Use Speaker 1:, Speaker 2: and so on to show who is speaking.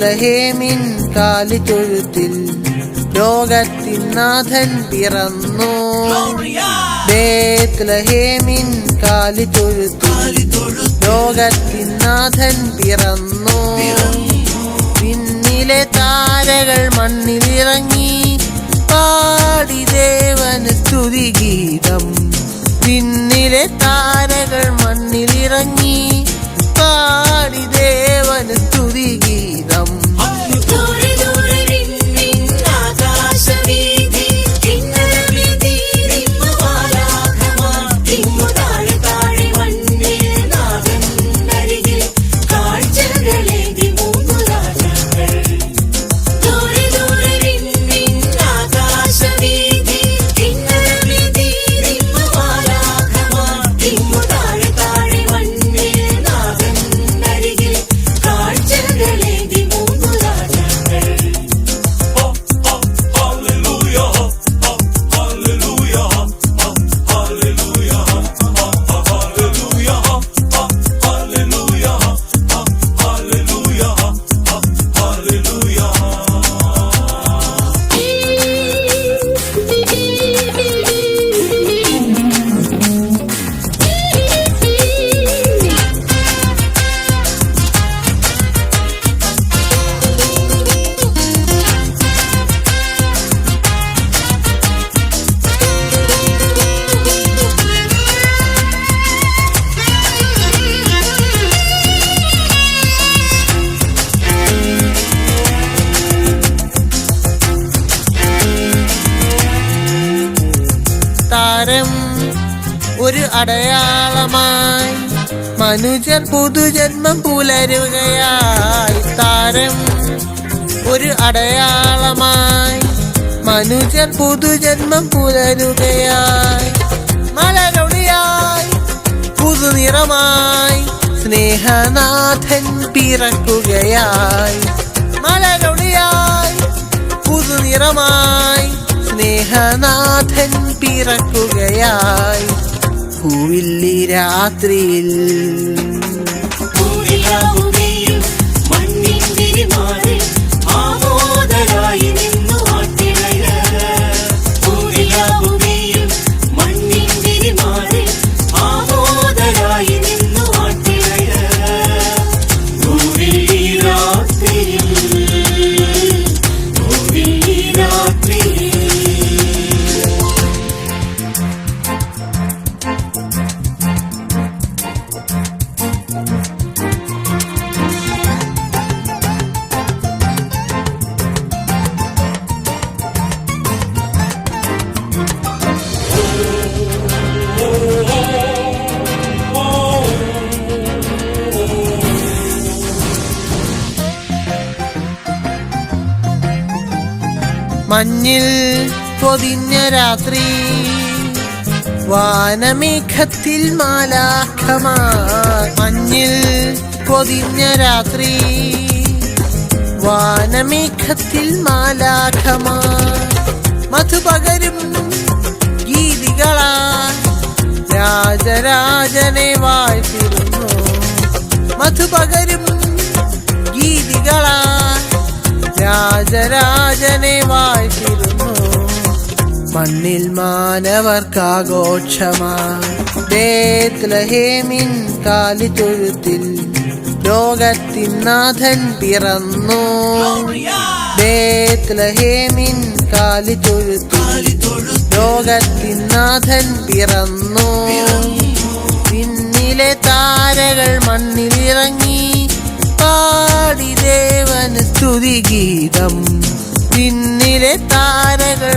Speaker 1: ബേത്ലഹേമിൻ കാലിത്തൊഴുത്തിൽ ലോകത്തിൻ നാഥൻ പിറന്നു. ബേത്ലഹേമിൻ കാലിത്തൊഴുത്തിൽ ലോകത്തിൻ നാഥൻ പിറന്നു. പിന്നിലെ താരകൾ മണ്ണിലിറങ്ങി പാടി ദേവന് സ്തുതിഗീതം പിന്നിലെ താരകൾ മണ്ണിലിറങ്ങി പാടി ദേവന് സ്തുതിഗീതം
Speaker 2: ദൂരെ
Speaker 1: താരം ഒരു അടയാളമായി. മനുജൻ പുതുജന്മം പുലരുകയായി. താരം ഒരു അടയാളമായി. മനുജൻ പുതുജന്മം പുലരുകയായി. മലരൊളിയായി പുതുനിറമായി സ്നേഹനാഥൻ പിറക്കുകയായി. മലരൊളിയായി പുതുനിറമായി സ്നേഹനാഥൻ പിറക്കുകയായി. പൂവില്ലി രാത്രിയിൽ മഞ്ഞിൽ പൊതിഞ്ഞ രാത്രി. വാനമേഘത്തിൽ മാലാഖമാ. മഞ്ഞിൽ പൊതിഞ്ഞ രാത്രി. വാനമേഘത്തിൽ മാലാഖമാ. മധുപകരും ഗീതികളാ രാജരാജനെ വാഴ്ത്തിരുന്നു മധുപകരും ഗീതികളാ രാജരാജനെ മണ്ണിൽ മാനവർക്കാഘോഷമായി ബേത്ലഹേമിൻ കാലിത്തൊഴുത്തിൽ ലോകത്തിൻ നാഥൻ പിറന്നു. ബേത്ലഹേമിൻ കാലിത്തൊഴുത്തിൽ ലോകത്തിൻ നാഥൻ പിറന്നു. പിന്നിലെ താരകൾ മണ്ണിലിറങ്ങി പാടി ദേവന് സ്തുതിഗീതം പിന്നിലെ താരകൾ